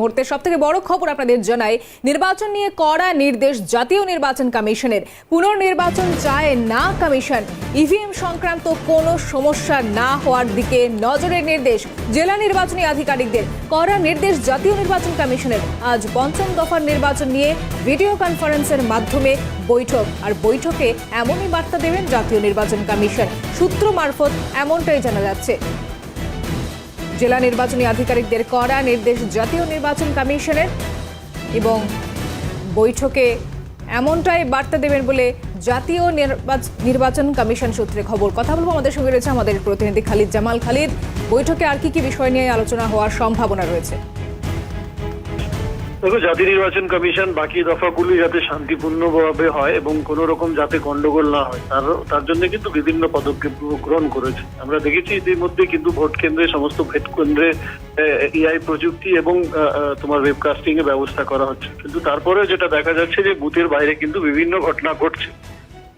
মুহূর্তে সব থেকে বড় খবর আপনাদের জানাই, নির্বাচন নিয়ে কড়া নির্দেশ জাতীয় নির্বাচন কমিশনের। পুনর্নির্বাচন চায় না কমিশন। ইভিএম সংক্রান্ত কোনো সমস্যা না হওয়ার দিকে নজরের নির্দেশ জেলা নির্বাচনী আধিকারিকদের। কড়া নির্দেশ জাতীয় নির্বাচন কমিশনের। আজ পঞ্চম দফার নির্বাচন নিয়ে ভিডিও কনফারেন্সের মাধ্যমে বৈঠক। আর বৈঠকে এমনই বার্তা দেবেন জাতীয় নির্বাচন কমিশন। সূত্র মারফত এমনটাই জানা যাচ্ছে। জেলা নির্বাচনী আধিকারিকদের করা নির্দেশ জাতীয় নির্বাচন কমিশনের এবং বৈঠকে এমনটাই বার্তা দেবেন বলে জাতীয় নির্বাচ- নির্বাচন কমিশন সূত্রে খবর। কথা বলব আমাদের সঙ্গে রয়েছে আমাদের প্রতিনিধি খালিদ জামাল। খালিদ, বৈঠকে আর কি কি বিষয় নিয়ে আলোচনা হওয়ার সম্ভাবনা রয়েছে? দেখো জাতীয় নির্বাচন কমিশন বাকি দফাগুলি যাতে শান্তিপূর্ণভাবে হয় এবং কোন রকম যাতে গন্ডগোল না হয়, তার তার জন্য কিন্তু বিভিন্ন পদক্ষেপ গ্রহণ করেছে। আমরা দেখেছি ইতিমধ্যে কিন্তু ভোট কেন্দ্রে সমস্ত ভোট কেন্দ্রে এআই প্রযুক্তি এবং তোমার ওয়েবকাস্টিং এর ব্যবস্থা করা হচ্ছে। কিন্তু তারপরে যেটা দেখা যাচ্ছে যে বুথের বাইরে কিন্তু বিভিন্ন ঘটনা ঘটছে।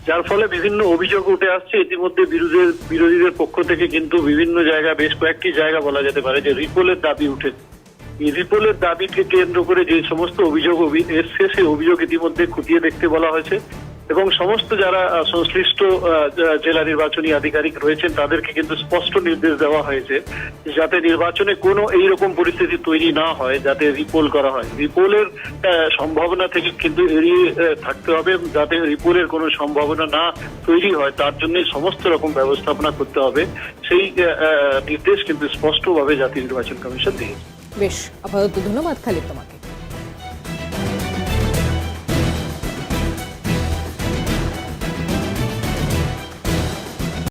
যার ফলে বিভিন্ন অভিযোগ উঠে আসছে। ইতিমধ্যে বিরোধীদের বিরোধীদের পক্ষ থেকে কিন্তু বিভিন্ন জায়গা বেশ কয়েকটি জায়গা বলা যেতে পারে যে রিপোলের দাবি উঠেছে। রিপোলের দাবিকে কেন্দ্র করে যে সমস্ত অভিযোগ অভি- এসছে, সেই অভিযোগ ইতিমধ্যে খতিয়ে দেখতে বলা হয়েছে। এবং সমস্ত যারা সংশ্লিষ্ট জেলা নির্বাচনী আধিকারিক রয়েছেন, তাদেরকে কিন্তু স্পষ্ট নির্দেশ দেওয়া হয়েছে যাতে নির্বাচনে কোনো এইরকম পরিস্থিতি তৈরি না হয়, যাতে রিপোল করা হয়। রিপোলের সম্ভাবনা থেকে কিন্তু এড়িয়ে থাকতে হবে, যাতে রিপোলের কোনো সম্ভাবনা না তৈরি হয়, তার জন্য সমস্ত রকম ব্যবস্থাপনা করতে হবে। সেই নির্দেশ কিন্তু স্পষ্টভাবে জাতীয় নির্বাচন কমিশন দিয়েছে। বেশ আপাতত ধন্যবাদ খালিদ তোমাকে।